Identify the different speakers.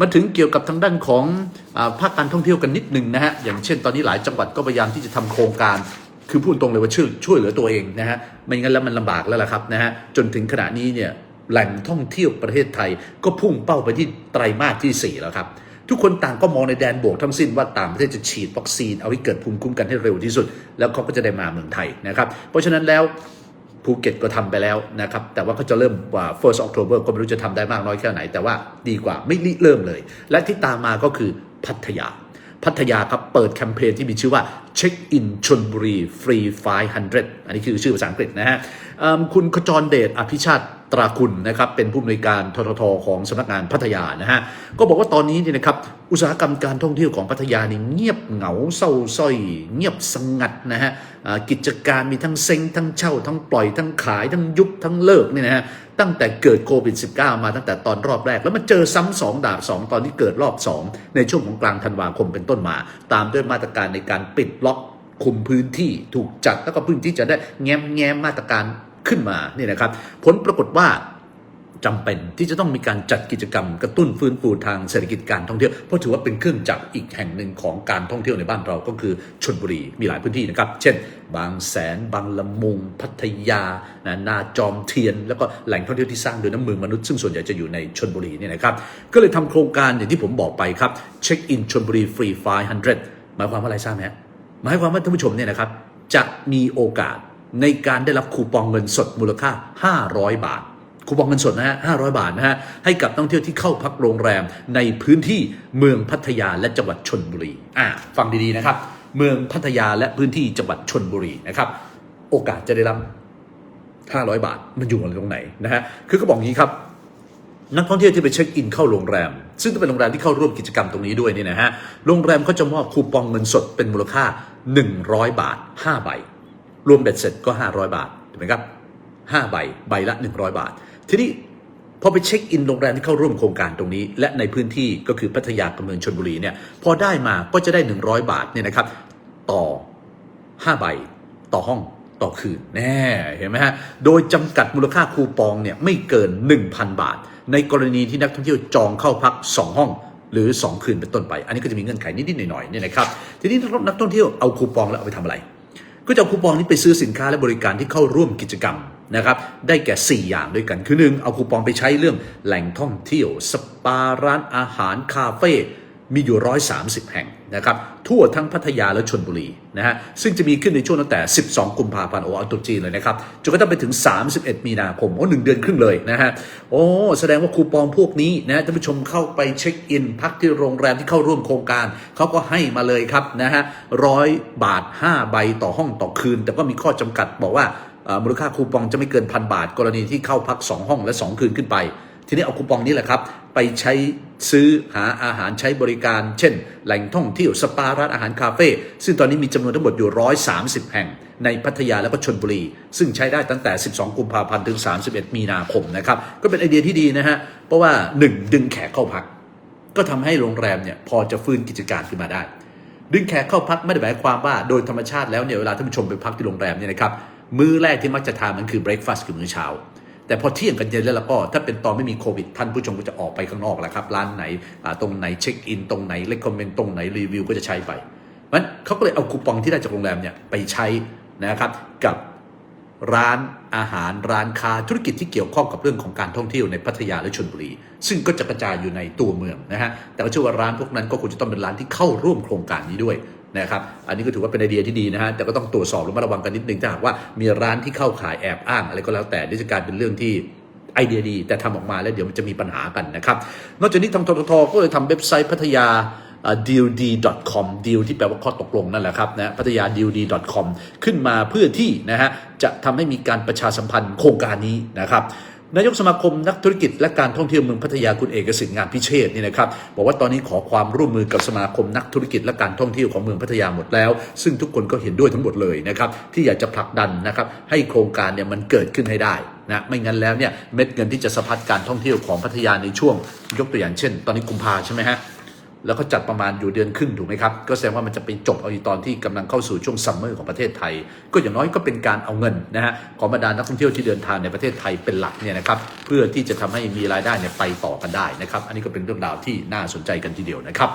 Speaker 1: มาถึงเกี่ยวกับทางด้านของภาคการท่องเที่ยวกันนิดหนึ่งนะฮะอย่างเช่นตอนนี้หลายจังหวัดก็พยายามที่จะทำโครงการคือพูดตรงเลยว่าช่วยช่วยเหลือตัวเองนะฮะไม่งั้นแล้วมันลำบากแล้วล่ะครับนะฮะจนถึงขณะนี้เนี่ยแหล่งท่องเที่ยวประเทศไทย ก็พุ่งเป้าไปที่ไตรมาสที่ 4 แล้วครับ ทุกคนต่างก็มองในแดนบวกทั้งสิ้นว่าต่างประเทศจะฉีดวัคซีนเอาให้เกิดภูมิคุ้มกันให้เร็วที่สุด แล้วเขาก็จะได้มาเมืองไทยนะครับ เพราะฉะนั้นแล้ว ภูเก็ตก็ทำไปแล้วนะครับ แต่ว่าเขาจะเริ่มว่า first October ก็ไม่รู้จะทำได้มากน้อยแค่ไหน แต่ว่าดีกว่าไม่ริเริ่มเลย และที่ตามมาก็คือพัทยา พัทยาครับเปิดแคมเปญที่มีชื่อว่าเช็คอินชนบุรีฟรี500 อันนี้คือชื่อภาษาอังกฤษนะฮะคุณขจรเดชอภิชาติ ตราคุณนะครับเป็นผู้อำนวยการทททของสำนักงานพัทยานะฮะก็บอกว่าตอนนี้เนี่ยนะครับอุตสาหกรรมการท่องเที่ยวของพัทยานี่เงียบเหงาเศร้าสร้อย เงียบสงัดนะฮะกิจการมีทั้งเซ็งทั้งเช่า ทั้งปล่อยทั้งขายทั้งยุบทั้งเลิกเนี่ยนะฮะตั้งแต่เกิดโควิด -19 มาตั้งแต่ตอนรอบแรก แล้วมาเจอซ้ำสองดาบสองตอนที่เกิดรอบสองในช่วงของกลางธันวาคมเป็นต้นมา ตามด้วยมาตรการในการปิดล็อกคุมพื้นที่ถูกจัดแล้วก็พื้นที่จะได้แง้มแง้มมาตรการ ขึ้นมาเนี่ยนะครับ ผลปรากฏว่าจำเป็นที่จะต้องมีการจัดกิจกรรมกระตุ้นฟื้นฟูทางเศรษฐกิจการท่องเที่ยวเพราะถือว่าเป็นเครื่องจักรอีกแห่งหนึ่งของการท่องเที่ยวในบ้านเราก็คือชนบุรีมีหลายพื้นที่นะครับ เช่น บางแสน บางละมุง พัทยานะนาจอมเทียน แล้วก็แหล่งท่องเที่ยวที่สร้างโดยน้ำมือมนุษย์ซึ่งส่วนใหญ่จะอยู่ในชนบุรีเนี่ยนะครับก็เลยทำโครงการอย่างที่ผมบอกไปครับเช็คอินชนบุรีฟรี500หมายความว่าอะไรทราบไหมหมายความว่าท่านผู้ชมเนี่ยนะครับจะมีโอกาส ในการได้รับคูปองเงินสดมูลค่า 500 บาท คูปองเงินสดนะฮะ 500 บาทนะฮะ ให้กับนักท่องเที่ยวที่เข้าพักโรงแรมในพื้นที่เมืองพัทยาและจังหวัดชนบุรี อ่า ฟังดีๆนะครับ เมืองพัทยาและพื้นที่จังหวัดชนบุรีนะครับ โอกาสจะได้รับ 500 บาท มันอยู่ตรงไหนนะฮะ คือเขาบอกอย่างนี้ครับ นักท่องเที่ยวที่ไปเช็คอินเข้าโรงแรม ซึ่งต้องเป็นโรงแรมที่เข้าร่วมกิจกรรมตรงนี้ด้วยเนี่ยนะฮะ โรงแรมเขาจะมอบคูปองเงินสดเป็นมูลค่า 100 บาท 5 ใบ รวมเบ็ดเสร็จก็ 500 บาทถูกไหมครับ5ใบใบละ 100 บาท ทีนี้พอไปเช็คอินโรงแรมที่เข้าร่วมโครงการตรงนี้ และในพื้นที่ก็คือพัทยากับเมืองชนบุรีเนี่ยพอได้มาก็จะได้ 100 บาทเนี่ยนะครับ ต่อ 5 ใบต่อห้องต่อคืนแน่เห็นไหมฮะโดยจำกัดมูลค่าคูปองเนี่ยไม่เกิน 1,000 บาท ในกรณีที่นักท่องเที่ยวจองเข้าพัก 2 ห้องหรือ 2 คืนเป็นต้นไป อันนี้ก็จะมีเงื่อนไขนิดๆหน่อยๆเนี่ยนะครับ ทีนี้นักท่องเที่ยวเอาคูปองแล้วเอาไปทำอะไร ก็จะเอาคูปองนี้ไปซื้อสินค้าและบริการที่เข้าร่วมกิจกรรมนะครับได้แก่ 4 อย่างด้วยกันคือหนึ่งเอาคูปองไปใช้เรื่องแหล่งท่องเที่ยว สปาร้านอาหารคาเฟ่ มีอยู่ 130 แห่งนะครับทั่วทั้งพัทยาและชนบุรีนะฮะซึ่งจะมีขึ้นในช่วงตั้งแต่ 12 กุมภาพันธ์โอ้เอาตุจีนเลยนะครับจนกระทั่งไปถึง 31 มีนาคมโอ้หนึ่งเดือนครึ่งเลยนะฮะโอ้แสดงว่าคูปองพวกนี้นะท่านผู้ชมเข้าไปเช็คอิน พักที่โรงแรมที่เข้าร่วมโครงการเขาก็ให้มาเลยครับนะฮะร้อยบาท 5 ใบต่อห้องต่อคืน แต่ก็มีข้อจำกัดบอกว่ามูลค่าคูปองจะไม่เกินพันบาท กรณีที่เข้าพัก 2 ห้องและ 2 คืนขึ้นไป ทีนี้เอาคูปองนี้แหละครับไปใช้ ซื้อหาอาหารใช้บริการ เช่น แหล่งท่องเที่ยวสปาร้านอาหารคาเฟ่ซึ่งตอนนี้มีจำนวนทั้งหมดอยู่ 130 แห่ง ในพัทยาและก็ชนบุรี ซึ่งใช้ได้ตั้งแต่ 12 กุมภาพันธ์ถึง 31 มีนาคมนะครับก็เป็นไอเดียที่ดีนะฮะเพราะว่า 1 ดึงแขกเข้าพัก ก็ทำให้โรงแรมเนี่ยพอจะฟื้นกิจการขึ้นมาได้ ดึงแขกเข้าพักไม่ได้หมายความว่าโดยธรรมชาติแล้วเนี่ยเวลาท่านผู้ชมไปพักที่โรงแรมเนี่ยนะครับมื้อแรกที่มักจะทานมันคือเบรคฟาสต์คือมื้อเช้า แต่พอเที่ยงกันเย็นแล้วล้วก็ถ้าเป็นตอนไม่มีโควิด ท่านผู้ชมก็จะออกไปข้างนอกแล้วครับ ร้านไหนตรงไหนเช็คอินตรงไหนเลคคอมเมนต์ตรงไหนรีวิวก็จะใช้ไปมันเขาก็เลยเอาคูปองที่ได้จากโรงแรมเนี่ยไปใช้นะครับกับร้านอาหารร้านค้าธุรกิจที่เกี่ยวข้องกับเรื่องของการท่องเที่ยวในพัทยาและชลบุรี ซึ่งก็จะกระจายอยู่ในตัวเมืองนะฮะแต่ก็เชื่อว่าร้านพวกนั้นก็ควรจะต้องเป็นร้านที่เข้าร่วมโครงการนี้ด้วย นะครับอันนี้ก็ถือว่าเป็นไอเดียที่ดีนะฮะแต่ก็ต้องตรวจสอบและระมัดระวังกันนิดนึงถ้าหากว่ามีร้านที่เข้าขายแอบอ้าง อะไรก็แล้วแต่นี่จะกลายเป็นเรื่องที่ไอเดียดี แต่ทำออกมาแล้วเดี๋ยวมันจะมีปัญหากันนะครับนอกจากนี้ทางทททก็เลยทำเว็บไซต์พัทยา deald.com deal ที่แปลว่าข้อตกลงนั่นแหละครับนะพัทยา deald.com ขึ้นมาเพื่อที่นะฮะจะทำให้มีการประชาสัมพันธ์โครงการนี้นะครับ นายกสมาคมนักธุรกิจและการท่องเที่ยวเมืองพัทยาคุณเอกสิทธิ์งานพิเชษนี่นะครับบอกว่าตอนนี้ขอความร่วมมือกับสมาคมนักธุรกิจและการท่องเที่ยวของเมืองพัทยาหมดแล้ว ซึ่งทุกคนก็เห็นด้วยทั้งหมดเลยนะครับที่อยากจะผลักดันนะครับให้โครงการเนี่ยมันเกิดขึ้นให้ได้นะไม่งั้นแล้วเนี่ยเม็ดเงินที่จะสะพัดการท่องเที่ยวของพัทยาในช่วงยกตัวอย่างเช่น ตอนนี้กุมภาใช่ไหมฮะ แล้วก็จัดประมาณอยู่เดือนครึ่งถูกไหมครับ ก็แสดงว่ามันจะไปจบเอาอีตอนที่กำลังเข้าสู่ช่วงซัมเมอร์ของประเทศไทย ก็อย่างน้อยก็เป็นการเอาเงินนะฮะของบรรดานักท่องเที่ยวที่เดินทางในประเทศไทยเป็นหลักเนี่ยนะครับเพื่อที่จะทำให้มีรายได้เนี่ยไปต่อกันได้นะครับ อันนี้ก็เป็นเรื่องราวที่น่าสนใจกันทีเดียวนะครับ